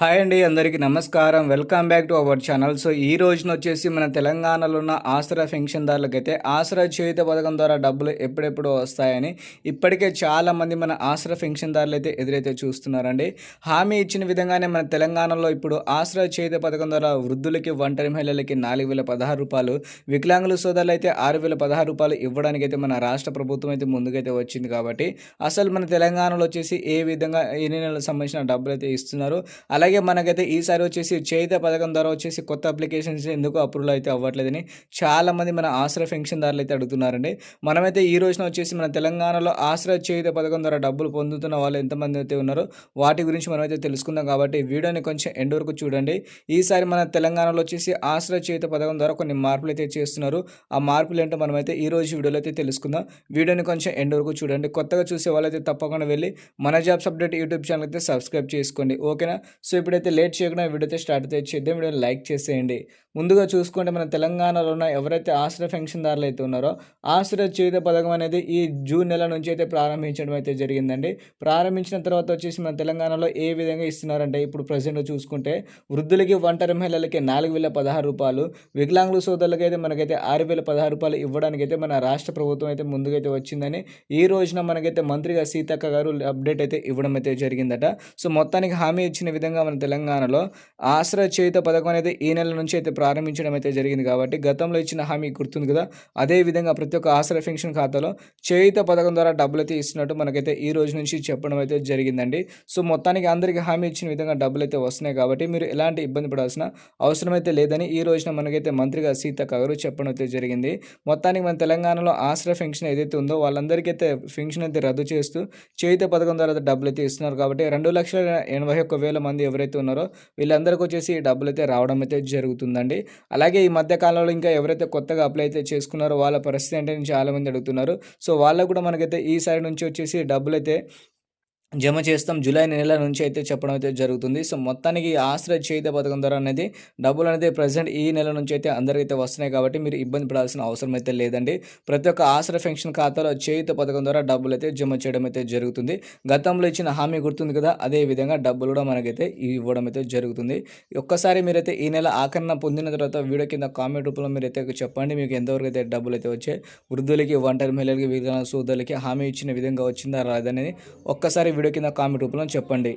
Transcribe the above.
Hi అండి అందరికీ నమస్కారం. Welcome back to our channel. So ఈ రోజున వచ్చేసి మన తెలంగాణలో ఉన్న ఆసరా పెన్షన్దారులకైతే ఆసరా చేయుత పథకం ద్వారా డబ్బులు ఎప్పుడెప్పుడు వస్తాయని ఇప్పటికే చాలామంది మన ఆసరా పెన్షన్దారులు అయితే ఎదురైతే చూస్తున్నారండి. హామీ ఇచ్చిన విధంగానే మన తెలంగాణలో ఇప్పుడు ఆసరా చేయుత పథకం ద్వారా వృద్ధులకి ఒంటరి మహిళలకి నాలుగు వేల పదహారు రూపాయలు వికలాంగుల సోదరులు అయితే ఆరు వేల పదహారు రూపాయలు ఇవ్వడానికి అయితే మన రాష్ట్ర ప్రభుత్వం అయితే ముందుకైతే వచ్చింది కాబట్టి అసలు మన తెలంగాణలో వచ్చేసి ఏ విధంగా ఎన్ని నెలలకు సంబంధించిన డబ్బులు అయితే ఇస్తున్నారు? అలాగే మనకైతే ఈసారి వచ్చేసి చేయిత పథకం ద్వారా వచ్చేసి కొత్త అప్లికేషన్స్ ఎందుకు అప్రూవల్ అయితే అవ్వట్లేదని చాలామంది మన ఆశ్రయ పెన్షన్దారులు అయితే అడుగుతున్నారండి. మనమైతే ఈ రోజున వచ్చేసి మన తెలంగాణలో ఆశ్రయ చేయిత పథకం ద్వారా డబ్బులు పొందుతున్న వాళ్ళు ఎంతమంది అయితే ఉన్నారో వాటి గురించి మనమైతే తెలుసుకుందాం కాబట్టి వీడియోని కొంచెం ఎండ్ వరకు చూడండి. ఈసారి మన తెలంగాణలో వచ్చేసి ఆశ్రయ చేయిత పథకం ద్వారా కొన్ని మార్పులు అయితే చేస్తున్నారు. ఆ మార్పులు ఏంటో మనమైతే ఈ రోజు వీడియోలో అయితే తెలుసుకుందాం. వీడియోని కొంచెం ఎండ్ వరకు చూడండి. కొత్తగా చూసే వాళ్ళైతే తప్పకుండా వెళ్ళి మన జాబ్స్ అప్డేట్ యూట్యూబ్ ఛానల్ అయితే సబ్స్క్రైబ్ చేసుకోండి. ఓకేనా? సో ఇప్పుడైతే లేట్ చేయకుండా వీడియో అయితే స్టార్ట్ అయితే చేద్దాం. వీడియో లైక్ చేసేయండి. ముందుగా చూసుకుంటే మన తెలంగాణలో ఉన్న ఎవరైతే ఆశ్రయ పెన్షన్దారులు అయితే ఉన్నారో ఆశ్రయ జీవిత పథకం అనేది ఈ జూన్ నెల నుంచి అయితే ప్రారంభించడం అయితే జరిగిందండి. ప్రారంభించిన తర్వాత వచ్చేసి మన తెలంగాణలో ఏ విధంగా ఇస్తున్నారంటే ఇప్పుడు ప్రజెంట్ చూసుకుంటే వృద్ధులకి ఒంటరి మహిళలకి నాలుగు వేల పదహారు రూపాయలు వికలాంగుల సోదరులకి అయితే మనకైతే ఆరు వేల పదహారు రూపాయలు ఇవ్వడానికి అయితే మన రాష్ట్ర ప్రభుత్వం అయితే ముందుకైతే వచ్చిందని ఈ రోజున మనకైతే మంత్రిగా సీతక్క గారు అప్డేట్ అయితే ఇవ్వడం అయితే జరిగిందట. సో మొత్తానికి హామీ ఇచ్చిన విధంగా మన తెలంగాణలో ఆశ్రయ చేయుత పథకం అనేది ఈ నెల నుంచి అయితే ప్రారంభించడం అయితే జరిగింది కాబట్టి గతంలో ఇచ్చిన హామీ గుర్తుంది కదా. అదే విధంగా ప్రతి ఒక్క ఆశ్రయ పెన్షన్ ఖాతాలో చేయుత పథకం ద్వారా డబ్బులు అయితే ఇస్తున్నట్టు మనకైతే ఈ రోజు నుంచి చెప్పడం అయితే జరిగిందండి. సో మొత్తానికి అందరికీ హామీ ఇచ్చిన విధంగా డబ్బులు అయితే వస్తున్నాయి కాబట్టి మీరు ఎలాంటి ఇబ్బంది పడాల్సిన అవసరం అయితే లేదని ఈ రోజున మనకైతే మంత్రిగా సీతక్క గారు చెప్పడం అయితే జరిగింది. మొత్తానికి మన తెలంగాణలో ఆశ్రయ పెన్షన్ ఏదైతే ఉందో వాళ్ళందరికీ అయితే పెన్షన్ అయితే రద్దు చేస్తూ చేయుత పథకం ద్వారా అయితే డబ్బులు అయితే ఇస్తున్నారు కాబట్టి రెండు లక్షల ఎనభై ఒక్క వేల మంది ఎవరైతే ఉన్నారో వీళ్ళందరికీ వచ్చేసి ఈ డబ్బులు అయితే రావడం అయితే జరుగుతుందండి. అలాగే ఈ మధ్య కాలంలో ఇంకా ఎవరైతే కొత్తగా అప్లై అయితే చేసుకున్నారో వాళ్ళ పరిస్థితి అంటే చాలా మంది అడుగుతున్నారు. సో వాళ్ళకు కూడా మనకైతే ఈ సైడ్ నుంచి వచ్చేసి డబ్బులు అయితే జమ చేస్తాం. జూలై నెల నుంచి అయితే చెప్పడం అయితే జరుగుతుంది. సో మొత్తానికి ఆశ్రయ చేయుత పథకం ద్వారా అనేది డబ్బులు అనేది ప్రజెంట్ ఈ నెల నుంచి అయితే అందరికైతే వస్తున్నాయి కాబట్టి మీరు ఇబ్బంది పడాల్సిన అవసరం అయితే లేదండి. ప్రతి ఒక్క ఆశ్రయ పెన్షన్ ఖాతాలో చేయుత పథకం ద్వారా డబ్బులు అయితే జమ చేయడం అయితే జరుగుతుంది. గతంలో ఇచ్చిన హామీ గుర్తుంది కదా అదే విధంగా డబ్బులు కూడా మనకైతే ఇవ్వడం అయితే జరుగుతుంది. ఒక్కసారి మీరైతే ఈ నెల ఆకరణ పొందిన తర్వాత వీడియో కింద కామెంట్ రూపంలో మీరైతే చెప్పండి. మీకు ఎంతవరకు అయితే డబ్బులు అయితే వచ్చాయి వృద్ధులకి ఒంటరి మహిళలకి వికలాంగ సోదరులకి హామీ ఇచ్చిన విధంగా వచ్చిందా రాదనేది ఒక్కసారి వీడియో కింద కామెంట్ రూపంలో చెప్పండి.